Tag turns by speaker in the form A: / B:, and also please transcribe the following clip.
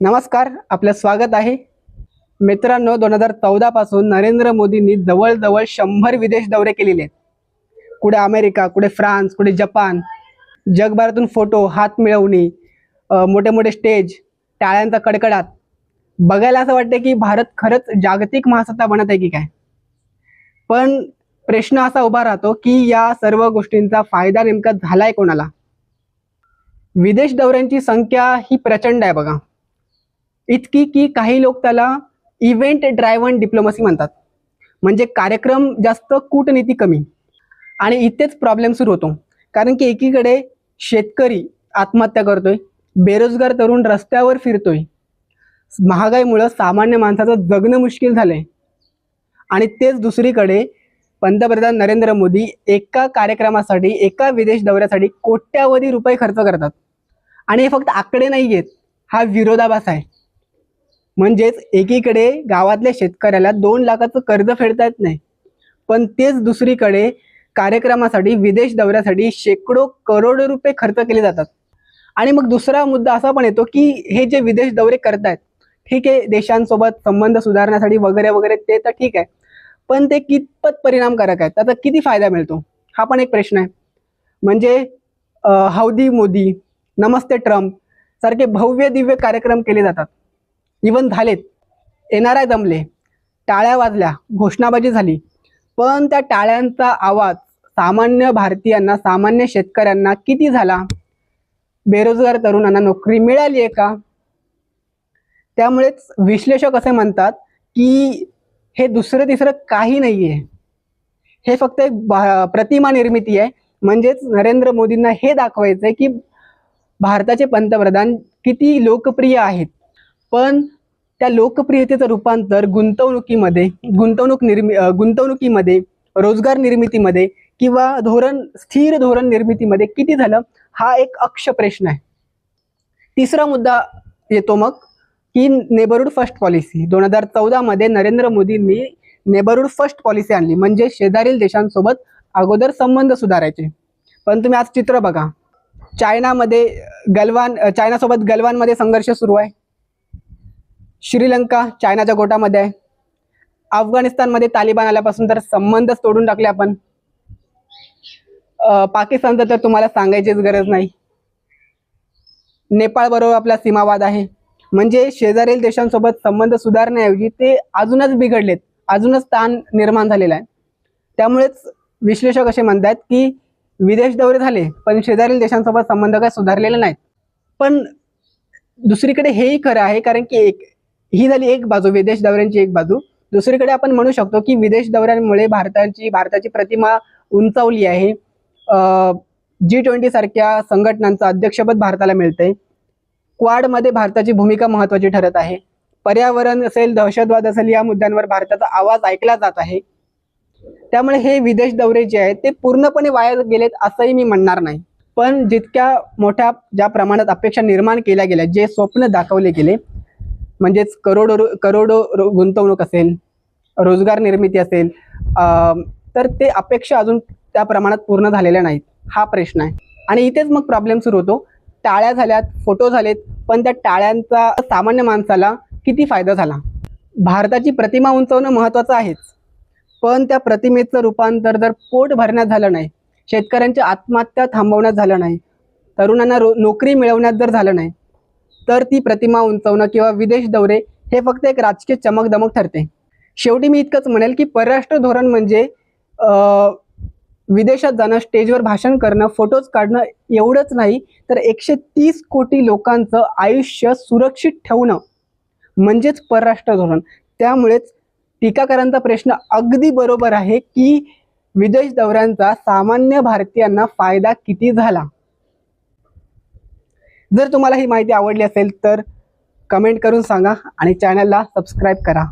A: नमस्कार आपलं स्वागत आहे. मित्रांनो दोन हजार चौदापासून नरेंद्र मोदींनी जवळजवळ शंभर विदेश दौरे केलेले आहेत. कुठे अमेरिका कुठे फ्रान्स कुठे जपान जगभरातून फोटो हात मिळवणी मोठे मोठे स्टेज टाळ्यांचा कडकडाट. बघायला असं वाटतं की भारत खरंच जागतिक महासत्ता बनत आहे की काय? पण प्रश्न असा उभा राहतो की या सर्व गोष्टींचा फायदा नेमका झालाय कोणाला? विदेश दौऱ्यांची संख्या ही प्रचंड आहे बघा. इतकी की काही लोक त्याला इव्हेंट ड्रायव्हन डिप्लोमसी म्हणतात. म्हणजे कार्यक्रम जास्त कूटनीती कमी. आणि इथेच प्रॉब्लेम सुरू होतो. कारण की एकीकडे शेतकरी आत्महत्या करतोय बेरोजगार तरुण रस्त्यावर फिरतोय. महागाईमुळं सामान्य माणसाचं जगणं मुश्किल झालंय. आणि तेच दुसरीकडे पंतप्रधान नरेंद्र मोदी एका कार्यक्रमासाठी एका विदेश दौऱ्यासाठी कोट्यावधी रुपये खर्च करतात. आणि हे फक्त आकडे नाही आहेत. हा विरोधाभास आहे. म्हणजेच एकीकडे गावातल्या शेतकऱ्याला दोन लाखाचं कर्ज फेडता येत नाही. पण तेच दुसरीकडे कार्यक्रमासाठी विदेश दौऱ्यासाठी शेकडो करोडो रुपये खर्च केले जातात. आणि मग दुसरा मुद्दा असा पण येतो की हे जे विदेश दौरे करतायत ठीक आहे देशांसोबत संबंध सुधारण्यासाठी वगैरे वगैरे ते तर ठीक आहे. पण ते कितपत परिणामकारक आहेत? त्याचा किती फायदा मिळतो? हा पण एक प्रश्न आहे. म्हणजे हौदी मोदी नमस्ते ट्रम्प सारखे भव्य दिव्य कार्यक्रम केले जातात. इवन झालेत. एन आर आय जमले टाळ्या वाजल्या घोषणाबाजी झाली. पण त्या टाळ्यांचा आवाज सामान्य भारतीयांना सामान्य शेतकऱ्यांना किती झाला? बेरोजगार तरुणांना नोकरी मिळाली आहे का? त्यामुळेच विश्लेषक असे म्हणतात की हे दुसरं तिसरं काही नाही आहे हे फक्त एक प्रतिमा निर्मिती आहे. म्हणजेच नरेंद्र मोदींना हे दाखवायचं आहे की भारताचे पंतप्रधान किती लोकप्रिय आहेत. पण त्या लोकप्रियतेचं रूपांतर गुंतवणुकीमध्ये गुंतवणूक निर्मि गुंतवणुकीमध्ये रोजगार निर्मितीमध्ये किंवा धोरण स्थिर धोरण निर्मितीमध्ये किती झालं हा एक अक्ष प्रश्न आहे. तिसरा मुद्दा येतो मग की नेबरहूड फर्स्ट पॉलिसी. दोन हजार चौदामध्ये नरेंद्र मोदींनी नेबरहूड फर्स्ट पॉलिसी आणली. म्हणजे शेजारील देशांसोबत अगोदर संबंध सुधारायचे. पण तुम्ही आज चित्र बघा. चायनामध्ये गलवान चायनासोबत गलवानमध्ये संघर्ष सुरू आहे. श्रीलंका चायनाच्या गोटामध्ये आहे. अफगाणिस्तानमध्ये तालिबान आल्यापासून तर संबंधच तोडून टाकले आपण. पाकिस्तानचं तर तुम्हाला सांगायचीच गरज नाही. नेपाळ बरोबर आपला सीमावाद आहे. म्हणजे शेजारील देशांसोबत संबंध सुधारण्याऐवजी ते अजूनच बिघडलेत. अजूनच ताण निर्माण झालेला आहे. त्यामुळेच विश्लेषक असे म्हणतात की विदेश दौरे झाले पण शेजारील देशांसोबत संबंध काय सुधारलेले नाहीत. पण दुसरीकडे हेही खरं आहे कारण की एक ही झाली एक बाजू विदेश दौऱ्यांची एक बाजू. दुसरीकडे आपण म्हणू शकतो की विदेश दौऱ्यांमुळे भारताची भारताची प्रतिमा उंचावली आहे. जी ट्वेंटी सारख्या संघटनांचं अध्यक्षपद भारताला मिळतंय. क्वाडमध्ये भारताची भूमिका महत्वाची ठरत आहे. पर्यावरण असेल दहशतवाद असेल या मुद्द्यांवर भारताचा आवाज ऐकला जात आहे. त्यामुळे हे विदेश दौरे जे आहेत ते पूर्णपणे वाया गेलेत असंही मी म्हणणार नाही. पण जितक्या मोठ्या ज्या प्रमाणात अपेक्षा निर्माण केल्या गेल्या जे स्वप्न दाखवले गेले म्हणजेच करोडो रु- करोडो रु- गुंतवणूक असेल रोजगार निर्मिती असेल तर ते अपेक्षा अजून त्या प्रमाणात पूर्ण झालेल्या नाहीत. हा प्रश्न आहे. आणि इथेच मग प्रॉब्लेम सुरू होतो. टाळ्या झाल्यात फोटो झालेत पण त्या टाळ्यांचा सामान्य माणसाला किती फायदा झाला? भारताची प्रतिमा उंचवणं महत्त्वाचं आहेच. पण त्या प्रतिमेचं रूपांतर जर पोट भरण्यात झालं नाही शेतकऱ्यांच्या आत्महत्या थांबवण्यात झालं नाही तरुणांना रो नोकरी मिळवण्यात जर झालं नाही तर ती प्रतिमा उंचवणं किंवा विदेश दौरे हे फक्त एक राजकीय चमकदमक ठरते. शेवटी मी इतकंच म्हणेल की परराष्ट्र धोरण म्हणजे विदेशात जाणं स्टेजवर भाषण करणं फोटोज काढणं एवढंच नाही तर एकशे तीस कोटी लोकांचं आयुष्य सुरक्षित ठेवणं म्हणजेच परराष्ट्र धोरण. त्यामुळेच टीकाकारांचा प्रश्न अगदी बरोबर आहे की विदेश दौऱ्यांचा सामान्य भारतीयांना फायदा किती झाला? जर तुम्हाला ही माहिती आवडली असेल तर कमेंट करून सांगा आणि चॅनलला सबस्क्राईब करा.